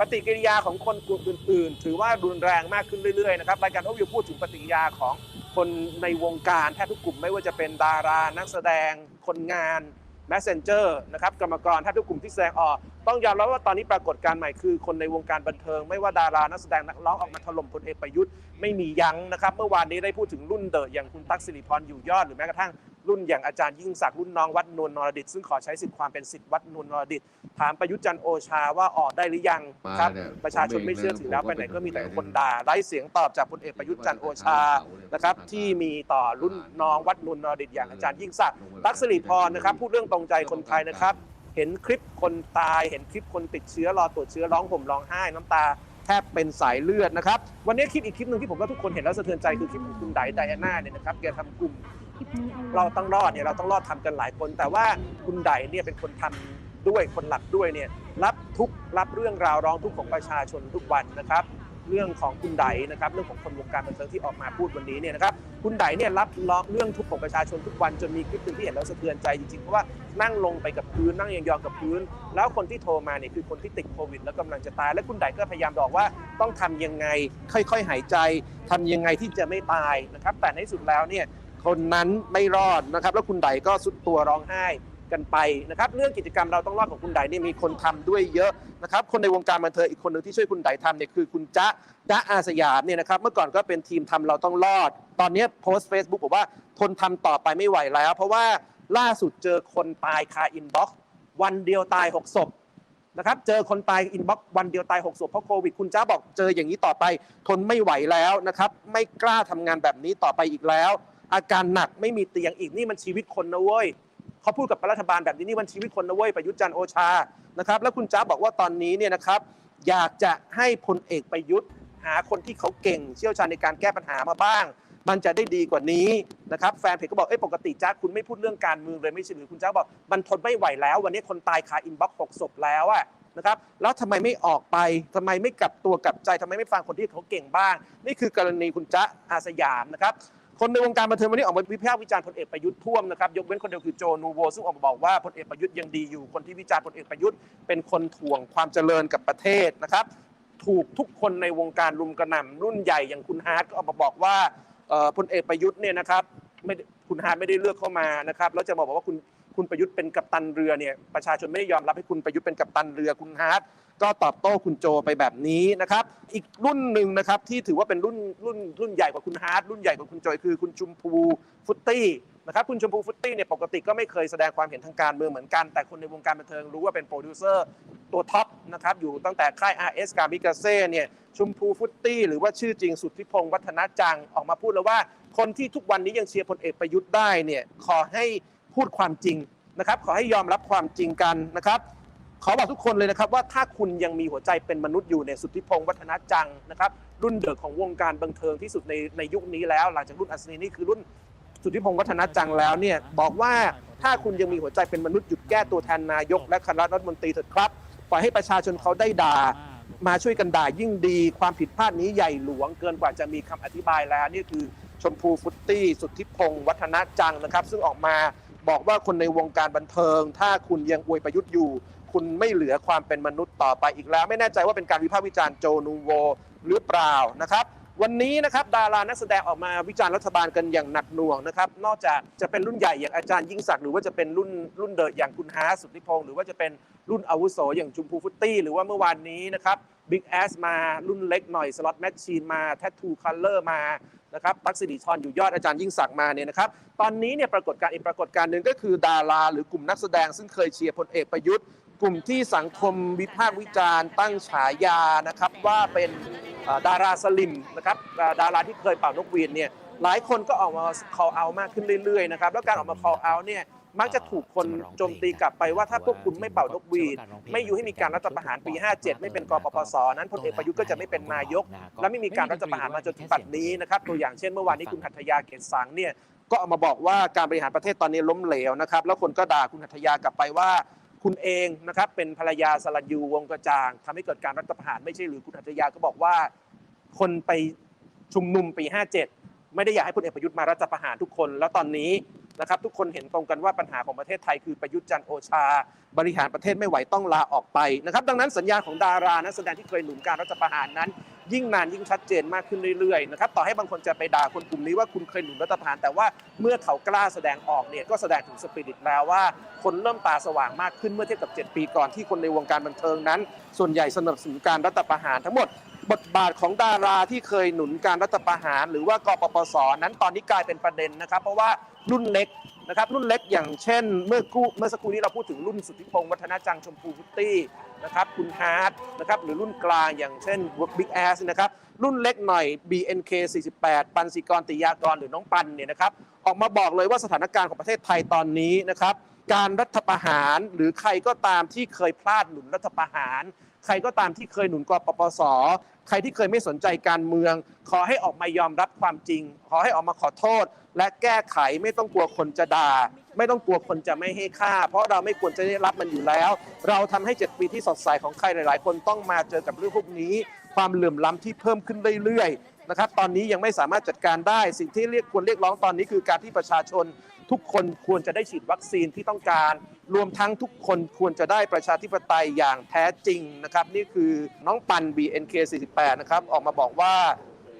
ปฏิกิริยาของคนกลุ่มอื่น ๆ ถือว่ารุนแรงมากขึ้นเรื่อยๆนะครับรายการเขาวิวพูดถึงปฏิกิริยาของคนในวงการแทบทุกกลุ่มไม่ว่าจะเป็นดารา นักแสดง คนงาน messenger นะครับกรรมกรแทบทุกกลุ่มที่แสดงออก ต้องยอมรับว่าตอนนี้ปรากฏการณ์ใหม่คือ คนในวงการบันเทิง ไม่ว่าดารานักแสดงนักร้องออกมาถล่มพลเอกประยุทธ์ไม่มียั้งนะครับ เมื่อวานนี้ได้พูดถึงรุ่นเดอะอย่างคุณตั๊กสิริพรอยู่ยอดหรือแม้กระทั่ง รุ่นอย่างอาจารย์ยิ่งศักดิ์รุ่นน้องวัดนวลนรดิตซึ่งขอใช้สิทธิ์ความเป็นสิทธิ์วัดนวลนรดิตถามประยุทธ์จันทร์โอชาว่าออกได้หรือยังครับมาเนี่ยประชาชนไม่เชื่อถือแล้วผมไปเองนะไหนก็มีแต่ผมก็คนเป็นด่าไร้เสียงตอบจากพลเอกประยุทธ์จันทร์โอชานะครับที่มีต่อรุ่นน้องวัดนวลนรดิตอย่างอาจารย์ยิ่งศักดิ์ตั๊กสิริพรนะครับพูดเรื่องตรงใจคนไทยนะครับเห็นคลิปคนตาย เห็นคลิปคนติดเชื้อรอตรวจเชื้อร้องห่มร้องไห้น้ำตาแทบเป็นสายเลือดนะครับ วันนี้คลิปอีกคลิปหนึ่งที่ผมว่าทุกคนเห็นแล้วสะเทือนใจคือคลิปของคุณไดไดอาน่าเนี่ยนะครับแกทำกลุ่ม เราต้องรอดเนี่ยเราต้องรอดทำกันหลายคน แต่ว่าคุณไดเนี่ยเป็นคนทำด้วยคนหลักด้วยเนี่ยรับทุกรับเรื่องราวร้องทุกข์ของประชาชนทุกวันนะครับ เรื่องของคุณไดนะครับ เรื่องของคนวงการบันเทิงที่ออกมาพูดวันนี้เนี่ยนะครับคุณไดเนี่ยรับร้องเรื่องทุกข์ของประชาชนทุกวันจนมีคลิปหนึ่งที่เห็นแล้วสะเทือนใจจริงๆเพราะว่านั่งลงไปกับพื้นนั่งยองๆกับพื้น แล้วคนที่โทรมาเนี่ยคือคนที่ติดโควิด แล้วกำลังจะตาย และคุณไดก็พยายามบอกว่าต้องทำยังไง ค่อยๆหายใจทำยังไงที่จะไม่ตายนะครับ แต่ในที่สุดแล้วเนี่ย คนนั้นไม่รอดนะครับ แล้วคุณไดก็สุดตัวร้องไห้กันไปนะครับ เรื่องกิจกรรมเราต้องรอดของคุณไดเนี่ยมีคนทำด้วยเยอะนะครับ คนในวงการบันเทิงอีกคนหนึ่งที่ช่วยคุณไดทำเนี่ยคือคุณจ๊ะจ๊ะอาสยามเนี่ยนะครับ เมื่อก่อนก็เป็นทีมทำเราต้องรอด ตอนนี้โพสต์ Facebook บอกว่าทนทำต่อไปไม่ไหวแล้ว เพราะว่าล่าสุดเจอคนตายคาอินบ็อกซ์วันเดียวตาย6ศพนะครับ เจอคนตายอินบ็อกซ์วันเดียวตาย6ศพเพราะโควิด คุณจ้าบอกเจออย่างนี้ต่อไป ทนไม่ไหวแล้วนะครับ ไม่กล้าทำงานแบบนี้ต่อไปอีกแล้ว อาการหนักไม่มีเตียงอีกนี่มันชีวิตคนนะเว้ยเขาพูดกับรัฐบาลแบบนี้นี่มันชีวิตคนนะเว้ยประยุทธ์จันทร์โอชานะครับ แล้วคุณจ้าบอกว่าตอนนี้เนี่ยนะครับ อยากจะให้พลเอกประยุทธ์ หาคนที่เขาเก่ง เชี่ยวชาญในการแก้ปัญหามาบ้าง มันจะได้ดีกว่านี้นะครับแฟนเพจก็บอกเอ้ยปกติจ้าคุณไม่พูดเรื่องการเมืองเลยไม่ใช่หรือคุณจ้าบอกมันทนไม่ไหวแล้ว วันนี้คนตายคาอินบ็อกซ์หกศพแล้วอะนะครับแล้วทำไมไม่ออกไปทำไมไม่กลับตัวกลับใจทำไมไม่ฟังคนที่เขาเก่งบ้าง นี่คือกรณีคุณจ๊ะอาสยามนะครับ คนในวงการบันเทิงวันนี้ออกมาวิพากษ์วิจารณ์พลเอกประยุทธ์ท่วมนะครับยกเว้นคนเดียวคือโจนูโวซึ่งออกมาบอกว่าพลเอกประยุทธ์ยังดีอยู่คนที่วิจารณ์พลเอกประยุทธ์เป็นคนถ่วงความเจริญกับประเทศนะครับถูกทุกคนในวงการรุมกระหน่ำรุ่นใหญ่อย่างคุณฮาร์ดก็ออกมาบอกว่าพลเอกประยุทธ์เนี่ยนะครับไม่คุณฮาร์ดไม่ได้เลือกเข้ามานะครับแล้วจะมาบอกว่าคุณคุณประยุทธ์เป็นกัปตันเรือเนี่ยประชาชนไม่ได้ยอมรับให้คุณประยุทธ์เป็นกัปตันเรือคุณฮาร์ด ก็ตอบโต้คุณโจไปแบบนี้นะครับ อีกรุ่นหนึ่งนะครับที่ถือว่าเป็นรุ่นรุ่นรุ่นใหญ่กว่าคุณฮาร์ดรุ่นใหญ่กว่าคุณโจยคือคุณชุมพูฟุตตี้นะครับคุณชมพูฟุตตี้เนี่ยปกติก็ไม่เคยแสดงความเห็นทางการเมืองเหมือนกัน แต่คนในวงการบันเทิงรู้ว่าเป็นโปรดิวเซอร์ตัวท็อปนะครับอยู่ตั้งแต่ค่าย RS กามิกาเซ่เนี่ยชมพูฟุตตี้หรือว่าชื่อจริงสุทธิพงศ์วัฒนจังออกมาพูดแล้วว่า คนที่ทุกวันนี้ยังเชียร์พลเอกประยุทธ์ได้เนี่ยขอให้พูดความจริงนะครับขอให้ยอมรับความจริงกันนะครับ ขอบอกทุกคนเลยนะครับว่าถ้าคุณยังมีหัวใจเป็นมนุษย์อยู่ในสุทธิพงศ์วัฒนจังนะครับ รุ่นเดอะของวงการบันเทิงที่สุดในในยุคนี้แล้ว หลังจากรุ่นอัศนีนี่คือรุ่นสุทธิพงศ์วัฒนจังแล้วเนี่ยบอกว่าถ้าคุณยังมีหัวใจเป็นมนุษย์หยุดแก้ตัวแทนนายก และคณะรัฐมนตรีเถิดครับปล่อยให้ประชาชนเขาได้ด่า มาช่วยกันด่ายิ่งดี ความผิดพลาดนี้ใหญ่หลวงเกินกว่าจะมีคำอธิบายแล้วนี่คือชมพูฟุตตี้ สุทธิพงศ์วัฒนจังนะครับ ซึ่งออกมาบอกว่าคนในวงการบันเทิง ถ้าคุณยังอวยประยุทธ์อยู่ คุณไม่เหลือความเป็นมนุษย์ต่อไปอีกแล้ว ไม่แน่ใจว่าเป็นการวิพากษ์วิจารณ์โจนูโวหรือเปล่านะครับวันนี้นะครับดารานักแสดงออกมาวิจารณ์รัฐบาลกันอย่างหนักหน่วงนะครับนอกจากจะเป็นรุ่นใหญ่อย่างอาจารย์ยิ่งศักดิ์หรือว่าจะเป็นรุ่นรุ่นเดอะอย่างคุณฮาร์สุทธิพงศ์หรือว่าจะเป็นรุ่นอาวุโสอย่างจุมพูฟุตตี้หรือว่าเมื่อวานนี้นะครับบิ๊กแอสมารุ่นเล็กหน่อยสล็อตแมชชีนมาแททูคัลเลอร์มานะครับตักสิริชรอยู่ยอดอาจารย์ยิ่งศักดิ์มาเนี่ยนะครับตอนนี้เนี่ยปรากฏการณ์อีกปรากฏการณ์หนึ่งก็คือดาราหรือกลุ่มนักแสดงซึ่งเคยเชียร์พลเอกประยุทธ์ กลุ่มที่สังคมวิพากษ์วิจารณ์ตั้งฉายานะครับว่าเป็นดาราสลิมนะครับดาราที่เคยเป่านกหวีดเนี่ยหลายคนก็ออกมา call out มากขึ้นเรื่อยๆนะครับแล้วการออกมา call out เนี่ยมักจะถูกคนโจมตีกลับไปว่าถ้าพวกคุณไม่เป่านกหวีด ไม่อยู่ให้มีการรัฐประหารปี 57 ไม่เป็นกปปสนั้นพลเอกประยุทธ์ก็จะไม่เป็นนายก และไม่มีการรัฐประหารมาจนถึงปัจจุบันนี้นะครับตัวอย่างเช่นเมื่อวานนี้คุณหัตถยาเกศสังเนี่ยก็ออกมาบอกว่าการบริหารประเทศตอนนี้ล้มเหลวนะครับแล้วคนก็ด่าคุณหัตถยากลับไปว่า คุณเองนะครับเป็นภรรยาสลันยูวงกระจ่างทำให้เกิดการรัฐประหารไม่ใช่หรือคุณหัตถยาก็บอกว่า คนไปชุมนุมปี 57 ไม่ได้อยากให้พลเอกประยุทธ์มารัฐประหารทุกคน แล้วตอนนี้นะครับทุกคนเห็นตรงกันว่าปัญหาของประเทศไทยคือประยุทธ์จันโอชา บริหารประเทศไม่ไหวต้องลาออกไปนะครับดังนั้นสัญญาณของดารานักแสดงที่เคยหนุนการรัฐประหารนั้น ยิ่งนานยิ่งชัดเจนมากขึ้นเรื่อยๆนะครับต่อให้บางคนจะไปด่าคนกลุ่มนี้ว่าคุณเคยหนุนรัฐประหารแต่ว่าเมื่อเขากล้าแสดงออกเนี่ยก็แสดงถึงสปิริตแล้วว่า คนเริ่มตาสว่างมากขึ้นเมื่อเทียบกับ 7 ปีก่อนที่คนในวงการบันเทิงนั้น ส่วนใหญ่สนับสนุนการรัฐประหารทั้งหมดบทบาทของดาราที่เคยหนุนการรัฐประหาร หรือว่ากปปสนั้นตอนนี้กลายเป็นประเด็นนะครับ เพราะว่ารุ่นเล็กนะครับรุ่นเล็กอย่างเช่น เมื่อกู้เมื่อสักครู่นี้เราพูดถึงรุ่นสุทธิพงศ์วัฒนาจังชมพูพุตตี้ นะครับคุณฮาร์ดนะครับหรือรุ่นกลางอย่างเช่นบิ๊กแอสนะครับรุ่นเล็กหน่อย BNK 48 ปันสิกรติยากรหรือน้องปันเนี่ยนะครับออกมาบอกเลยว่าสถานการณ์ของประเทศไทยตอนนี้นะครับการรัฐประหารหรือใครก็ตามที่เคยพลาดหนุนรัฐประหาร ใครก็ตามที่เคยหนุนกปปส ใครที่เคยไม่สนใจการเมือง ขอให้ออกมายอมรับความจริง ขอให้ออกมาขอโทษ และแก้ไขไม่ต้องกลัวคนจะด่า ไม่ต้องกลัวคนจะไม่ให้ค่า เพราะเราไม่ควรจะได้รับมันอยู่แล้ว เราทำให้ 7 ปีที่สดใสของใครหลาย ๆ คนต้องมาเจอกับเรื่องพวกนี้ ความเหลื่อมล้ำที่เพิ่มขึ้นเรื่อยๆนะครับตอนนี้ยังไม่สามารถจัดการได้ สิ่งที่เรียกควรเรียกร้องตอนนี้คือการที่ประชาชน ทุกคนควรจะได้ฉีดวัคซีนที่ต้องการ รวมทั้งทุกคนควรจะได้ประชาธิปไตยอย่างแท้จริงนะครับนี่คือน้องปัน BNK 48 นะครับออกมาบอกว่า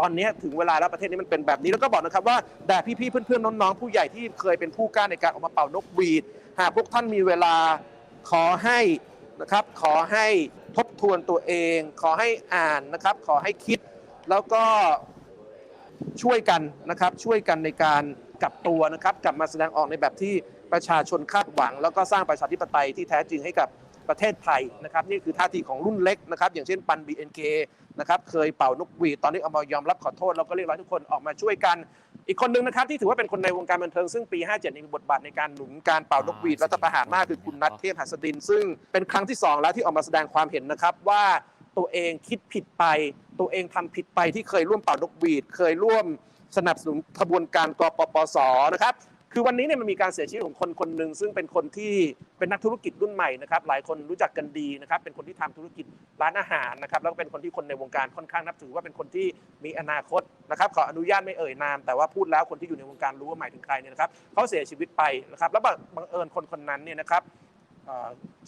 ตอนนี้ถึงเวลาแล้วประเทศนี้มันเป็นแบบนี้แล้วก็บอกนะครับว่าแด่พี่ๆเพื่อนๆน้องๆ ผู้ใหญ่ที่เคยเป็นผู้กล้าในการออกมาเป่านกหวีด หากพวกท่านมีเวลาขอให้นะครับขอให้ทบทวนตัวเอง ขอให้อ่านนะครับ ขอให้คิดแล้วก็ช่วยกันนะครับช่วยกันในการกลับตัวนะครับกลับมาแสดงออกในแบบที่ประชาชนคาดหวัง แล้วก็สร้างประชาธิปไตยที่แท้จริงให้กับ ประเทศไทยนะครับนี่คือท่าทีของรุ่นเล็กนะครับอย่างเช่นปัน BNK นะครับเคยเป่านกหวีดตอนนี้เอามายอมรับขอโทษแล้วก็เรียกร้องให้ทุกคนออกมาช่วยกัน อีกคนหนึ่งนะครับที่ถือว่าเป็นคนในวงการบันเทิงซึ่งปี 57มีบทบาทในการหนุนการเป่านกหวีดรัฐประหารมากคือคุณนัทเทพหัสดิน ซึ่งเป็นครั้งที่สองแล้วที่ออกมาแสดงความเห็นนะครับว่าตัวเองคิดผิดไป ตัวเองทำผิดไปที่เคยร่วมเป่านกหวีด เคยร่วมสนับสนุนขบวนการกปปสนะครับ คือวันนี้เนี่ยมันมีการเสียชีวิตของคนคนหนึ่งซึ่งเป็นคนที่เป็นนักธุรกิจรุ่นใหม่นะครับหลายคนรู้จักกันดีนะครับเป็นคนที่ทำธุรกิจร้านอาหารนะครับแล้วก็เป็นคนที่คนในวงการค่อนข้างนับถือว่าเป็นคนที่มีอนาคตนะครับขออนุญาตไม่เอ่ยนาม แต่ว่าพูดแล้วคนที่อยู่ในวงการรู้ว่าหมายถึงใครเนี่ยนะครับเขาเสียชีวิตไปนะครับแล้วบังเอิญคนคนนั้นเนี่ยนะครับ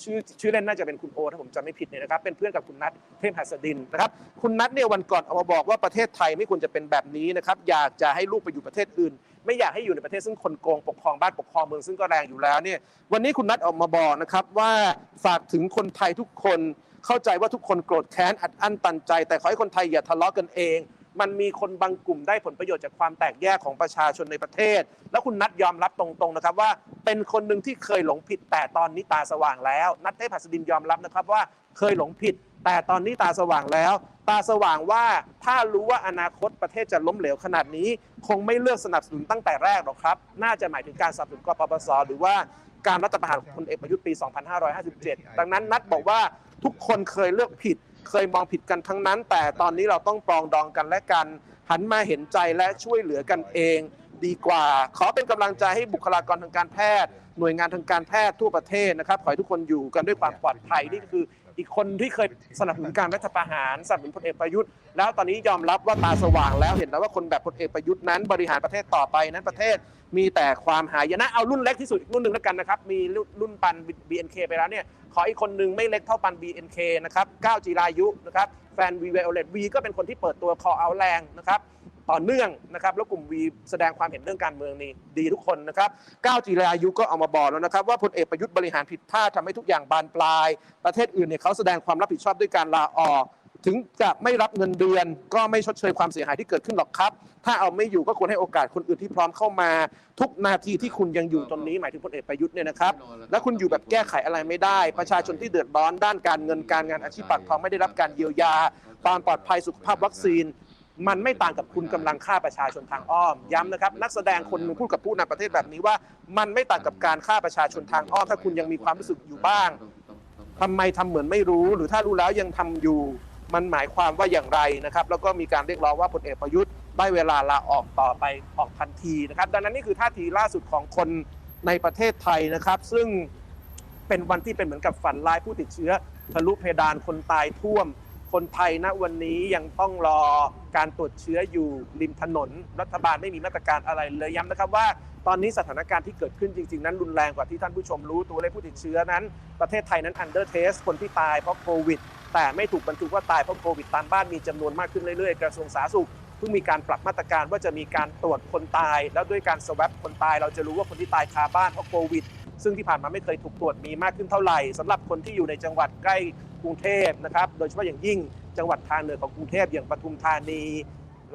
ชื่อชื่อเล่นน่าจะเป็นคุณโอถ้าผมจำไม่ผิดเนี่ยนะครับเป็นเพื่อนกับคุณนัทเทพหัสดินนะครับคุณนัทเนี่ยวันก่อนเอามาบอกว่าประเทศไทยไม่ควรจะเป็นแบบนี้นะครับอยากจะให้ลูกไปอยู่ประเทศอื่น ไม่อยากให้อยู่ในประเทศซึ่งคนโกงปกครองบ้านปกครองเมืองซึ่งก็แรงอยู่แล้วเนี่ยวันนี้คุณนัทออกมาบอกนะครับว่าฝากถึงคนไทยทุกคนเข้าใจว่าทุกคนโกรธแค้นอัดอั้นตันใจ แต่ขอให้คนไทยอย่าทะเลาะกันเอง มันมีคนบางกลุ่มได้ผลประโยชน์จากความแตกแยกของประชาชนในประเทศ แล้วคุณนัทยอมรับตรงๆนะครับว่าเป็นคนหนึ่งที่เคยหลงผิด แต่ตอนนี้ตาสว่างแล้ว นัทเทพหัสดินยอมรับนะครับว่าเคยหลงผิด แต่ตอนนี้ตาสว่างแล้ว ตาสว่างว่าถ้ารู้ว่าอนาคตประเทศจะล้มเหลวขนาดนี้ คงไม่เลือกสนับสนุนตั้งแต่แรกหรอกครับ น่าจะหมายถึงการสนับสนุนกปปสหรือว่าการรัฐประหารของพลเอกประยุทธ์ปี 2557 ดังนั้นนัทบอกว่าทุกคนเคยเลือกผิด เคยมองผิดกันทั้งนั้น แต่ตอนนี้เราต้องปรองดองกันและกัน หันมาเห็นใจและช่วยเหลือกันเอง ดีกว่า ขอเป็นกำลังใจให้บุคลากรทางการแพทย์ หน่วยงานทางการแพทย์ทั่วประเทศนะครับขอให้ทุกคนอยู่กันด้วยความปลอดภัยนี่คืออีกคนที่เคยสนับสนุนการรัฐประหารสนับสนุนพลเอกประยุทธ์แล้วตอนนี้ยอมรับว่าตาสว่างแล้วเห็นแล้วว่าคนแบบพลเอกประยุทธ์นั้น บริหารประเทศต่อไปนั้นประเทศมีแต่ความหายนะเอารุ่นเล็กที่สุดรุ่นหนึ่งแล้วกันนะครับ มีรุ่นปัน BNK ไปแล้วเนี่ย ขออีกคนหนึ่งไม่เล็กเท่าปัน BNK นะครับก้าวจีรายุนะครับแฟนวีเวลเลตวีก็เป็นคนที่เปิดตัวคอเอาแรงนะครับต่อเนื่องนะครับแล้วกลุ่มวีแสดงความเห็นเรื่องการเมืองนี่ดีทุกคนนะครับก้าวจีรายุก็เอามาบอกแล้วนะครับว่าพลเอกประยุทธ์บริหารผิดพลาดทำให้ทุกอย่างบานปลาย ประเทศอื่นเนี่ยเขาแสดงความรับผิดชอบด้วยการลาออก ถึงจะไม่รับเงินเดือน ก็ไม่ชดเชยความเสียหายที่เกิดขึ้นหรอกครับ ถ้าเอาไม่อยู่ก็ควรให้โอกาสคนอื่นที่พร้อมเข้ามา ทุกนาทีที่คุณยังอยู่ตรงนี้หมายถึงพลเอกประยุทธ์เนี่ยนะครับและคุณอยู่แบบแก้ไขอะไรไม่ได้ ประชาชนที่เดือดร้อนด้านการเงินการงานอาชีพปากท้องไม่ได้รับการเยียวยา ความปลอดภัยสุขภาพวัคซีน มันไม่ต่างกับคุณกำลังฆ่าประชาชนทางอ้อม ย้ำนะครับนักแสดงคนหนึงพูดกับผู้นำประเทศแบบนี้ว่า มันไม่ต่างกับการฆ่าประชาชนทางอ้อมถ้าคุณยังมีความรู้สึกอยู่บ้างทำไมทำเหมือนไม่รู้หรือถ้ารู้แล้วยังทำอยู่ มันหมายความว่าอย่างไรนะครับ แล้วก็มีการเรียกร้องว่าพลเอกประยุทธ์ได้เวลาลาออกต่อไปออกทันทีนะครับ ดังนั้นนี่คือท่าทีล่าสุดของคนในประเทศไทยนะครับ ซึ่งเป็นวันที่เป็นเหมือนกับฝันร้ายผู้ติดเชื้อทะลุเพดานคนตายท่วม คนไทยณวันนี้ยังต้องรอการตรวจเชื้ออยู่ริมถนน รัฐบาลไม่มีมาตรการอะไรเลยย้ำนะครับว่าตอนนี้สถานการณ์ที่เกิดขึ้นจริง ๆ นั้นรุนแรงกว่าที่ท่านผู้ชมรู้ตัวเลขผู้ติดเชื้อนั้น ประเทศไทยนั้นอันเดอร์เทสคนที่ตายเพราะโควิด แต่ไม่ถูกบรรทุกว่าตายเพราะโควิดตามบ้านมีจำนวนมากขึ้นเรื่อยๆ กระทรวงสาธารณสุขเพิ่งมีการปรับมาตรการว่าจะมีการตรวจคนตาย แล้วด้วยการสว a ปคนตาย เราจะรู้ว่าคนที่ตายคาบ้านเพราะโควิด ซึ่งที่ผ่านมาไม่เคยถูกตรวจมีมากขึ้นเท่าไหร่สำหรับคนที่อยู่ในจังหวัดใกล้กรุงเทพนะครับ โดยเฉพาะอย่างยิ่งจังหวัดทางเหนือของกรุงเทพอย่างปทุมธานี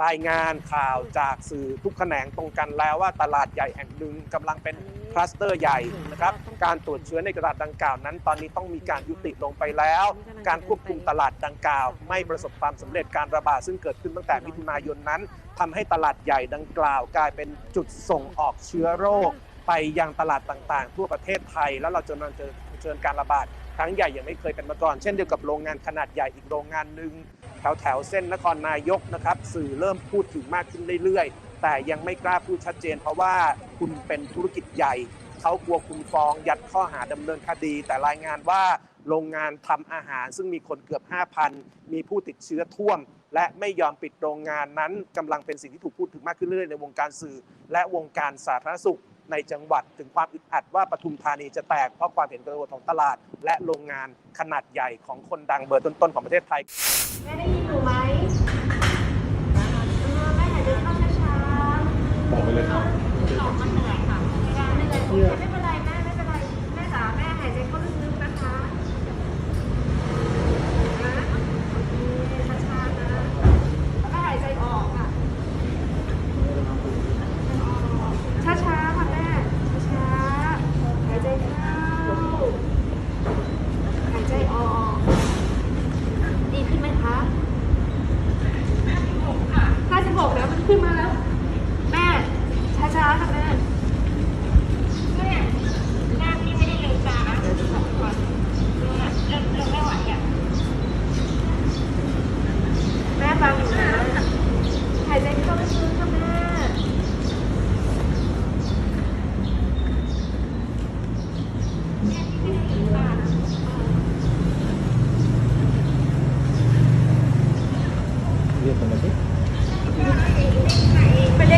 รายงานข่าวจากสื่อทุกแขนงตรงกันแล้วว่าตลาดใหญ่แห่งหนึ่งกำลังเป็น ลัสเตอร์ใหญ่นะครับการตรวจเชื้อในตลาดดังกล่าวนั้น ตอนนี้ต้องมีการยุติลงไปแล้ว การควบคุมตลาดดังกล่าว ไม่ประสบความสำเร็จการระบาดซึ่งเกิดขึ้นตั้งแต่มิถุนายนนั้นทำให้ตลาดใหญ่ดังกล่าว กลายเป็นจุดส่งออกเชื้อโรค ไปยังตลาดต่างๆ ทั่วประเทศไทย แล้วเราจะมาเจอเชิญการระบาดครั้งใหญ่ย่างไม่เคยเป็นมาก่อน เช่นเดียวกับโรงงานขนาดใหญ่อีกโรงงานหนึ่งแถวแถวๆเส้นนครนายกนะครับ สื่อเริ่มพูดถึงมากขึ้นเรื่อยๆ แต่ยังไม่กล้าพูดชัดเจน เพราะว่าคุณเป็นธุรกิจใหญ่ เขากลัวคุณฟ้องยัดข้อหาดำเนินคดี แต่รายงานว่าโรงงานทำอาหาร ซึ่งมีคนเกือบ 5,000 มีผู้ติดเชื้อท่วม และไม่ยอมปิดโรงงานนั้นกำลังเป็นสิ่งที่ถูกพูดถึงมากขึ้นเรื่อยๆในวงการสื่อ และวงการสาธารณสุขในจังหวัดถึงความอึดอัดว่าปทุมธานีจะแตกเพราะความเห็นแก่ตัวของตลาด และโรงงานขนาดใหญ่ของคนดังเบอร์ต้นๆของประเทศไทยแม่ได้ยินหนูไหมเออแม่หายใจเข้าช้าๆ บอกไป เลยครับ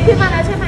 Di 来去